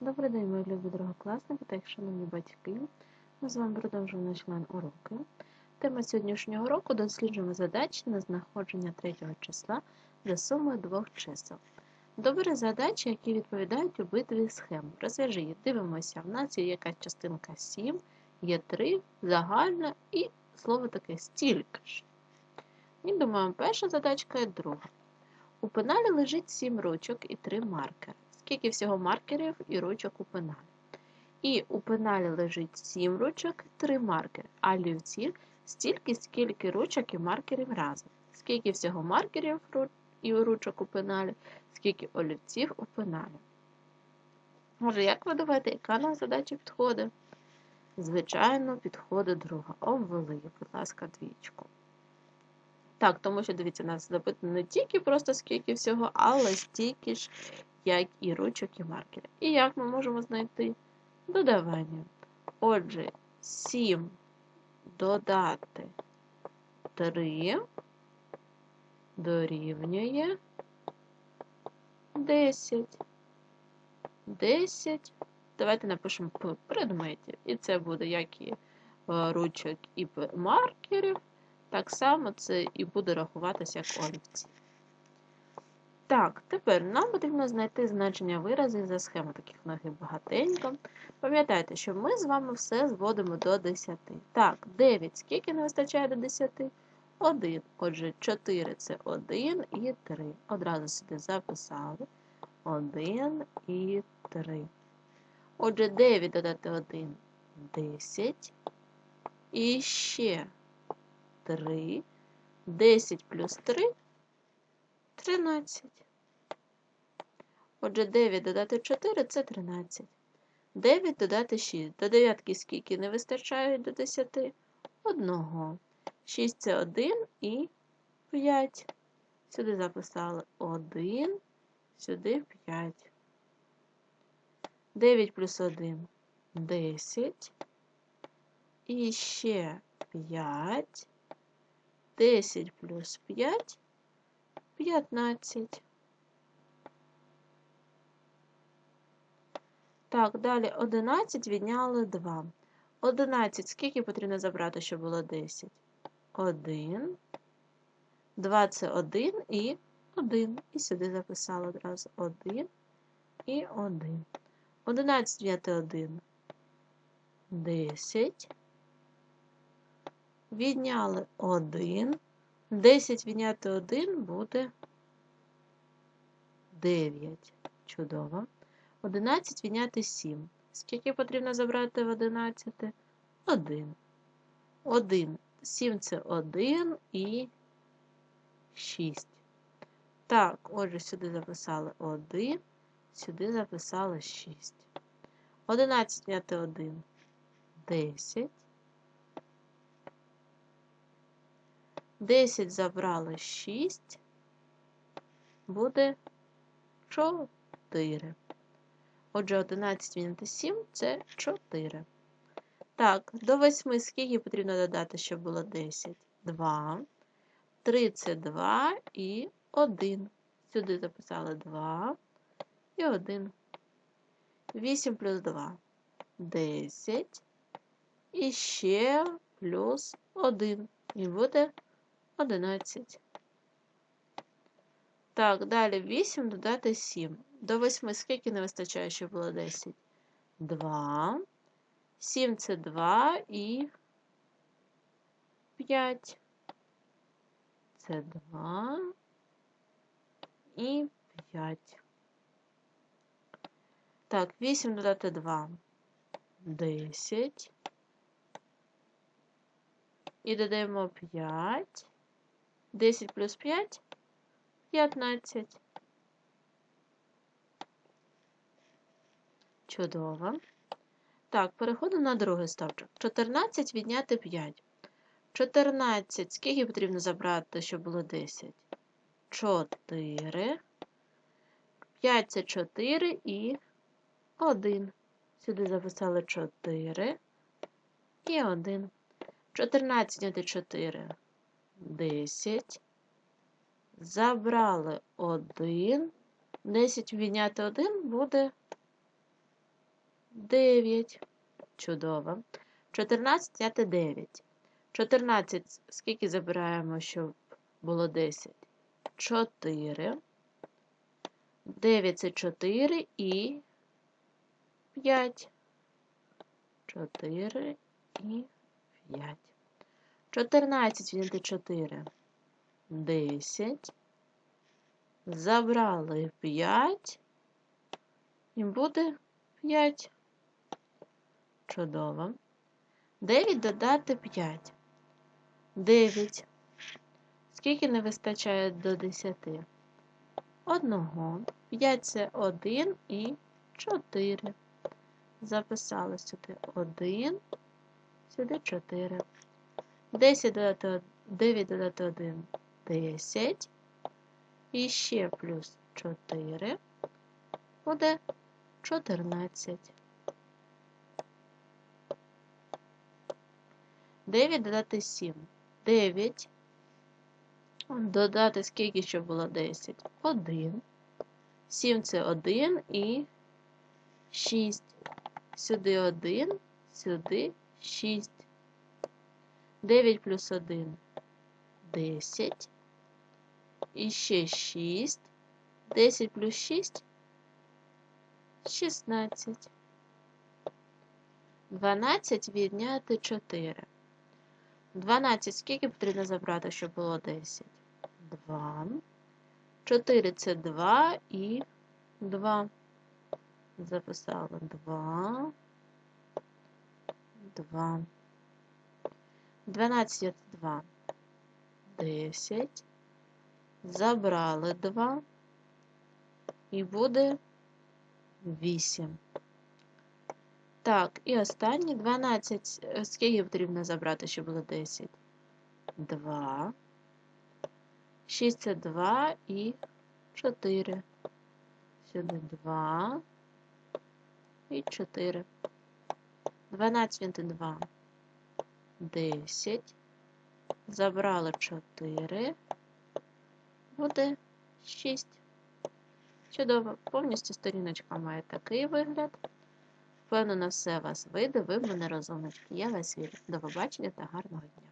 Добрий день, мої любі другокласники та їх шановні батьки. Ми з вами продовжуємо наш лайн уроки. Тема сьогоднішнього року досліджуємо задачі на знаходження третього числа за сумою двох чисел. Добре задачі, які відповідають обидві схеми. Розв'яжи. Дивимося, в нас є якась частинка 7, є 3, загальна і слово таке стільки ж. І думаємо, перша задачка і друга. У пеналі лежить 7 ручок і 3 маркери. Скільки всього маркерів і ручок у пеналі? І у пеналі лежить 7 ручок і 3 маркери, а олівців стільки, скільки ручок і маркерів разом. Скільки всього маркерів і ручок у пеналі, скільки олівців у пеналі. Може, як ви думаєте, яка нам задача підходить? Звичайно, підходить друга. Обвели, будь ласка, двічку. Так, тому що, дивіться, нас запитано не тільки просто скільки всього, але стільки ж, як і ручок, і маркерів. І як ми можемо знайти додавання? Отже, 7 додати 3 дорівнює 10. 10. Давайте напишемо предметів. І це буде як і ручок, і маркерів. Так само це і буде рахуватися як олівці. Так, тепер нам потрібно знайти значення виразів за схемою, таких є багатенько. Пам'ятайте, що ми з вами все зводимо до 10. Так, 9. Скільки не вистачає до 10? 1. Отже, 4 це 1 і 3. Одразу сюди записали. 1 і 3. Отже, 9 додати 1 10. І ще 3. 10 плюс 3 13. Отже, 9 додати 4 це 13. 9 додати 6. До дев'ятки скільки не вистачає до 10? Одного. 6 це 1 і 5. Сюди записали 1, сюди 5. 9 плюс 1 10. І ще 5. 10 плюс 5 15. Так, далі 11 відняли 2. 11. Скільки потрібно забрати, щоб було 10? 1. 2 це 1 і 1. І сюди записали одразу 1 і 1. 11 відняти 1. 10. Відняли 1. 10 відняти 1 буде 9. Чудово. 11 відняти 7. Скільки потрібно забрати в 11? 1. 1. 7 це 1 і 6. Так, отже, сюди записали 1, сюди записали 6. 11 відняти 1 10. 10 забрали 6, буде 4. Отже, 11 відняти 7 це 4. Так, до 8 скільки потрібно додати, щоб було 10? 2. 3 це 2 і 1. Сюди записали 2 і 1. 8 плюс 2 10. І ще плюс 1. І буде 11. Так, далі 8 додати 7. До 8 скільки не вистачає, щоб було 10? 2. 7 це 2 і 5. Це 2 і 5. Так, 8 додати 2. 10. І додаємо 5. 10 плюс 5 15. Чудово. Так, переходимо на другий стовпчик. 14 відняти 5. 14. Скільки потрібно забрати, щоб було 10? 4. 5 це 4 і 1. Сюди записали 4 і 1. 14 відняти 4. 10. Забрали 1. 10 відняти 1 буде 9. Чудово. 14 взяти 9. 14 скільки забираємо, щоб було 10? 4. 9 це 4 і 5. 4 і 5. 14 відняти 4. 10. Забрали 5. І буде 5. Чудово. 9 додати 5. 9. Скільки не вистачає до 10? Одного. 5 це 1 і 4. Записали сюди 1, сюди 4. 10 додати 9 додати 1 10. І ще плюс 4 буде 14. 9 додати 7. 9. Додати скільки ще було 10? 1. 7 це 1 і 6. Сюди 1, сюди 6. 9 плюс 1 10. І ще 6. 10 плюс 6 16. 12 відняти 4. 12 скільки потрібно забрати, щоб було 10? 2. 4 це 2 і 2. Записали 2. 2. 12 відняти 2. 10. Забрали 2. І буде 8. Так, і останнє 12. Е, Скільки потрібно забрати, щоб було 10? 2. 6 це 2 і 4. Сюди 2 і 4. 12 відняти 2. 10. Забрали 4. Буде 6. Чудово. Повністю сторіночка має такий вигляд. Впевнена, все вас вийде, ви в мене розумнички. Я вас вірю. До побачення та гарного дня.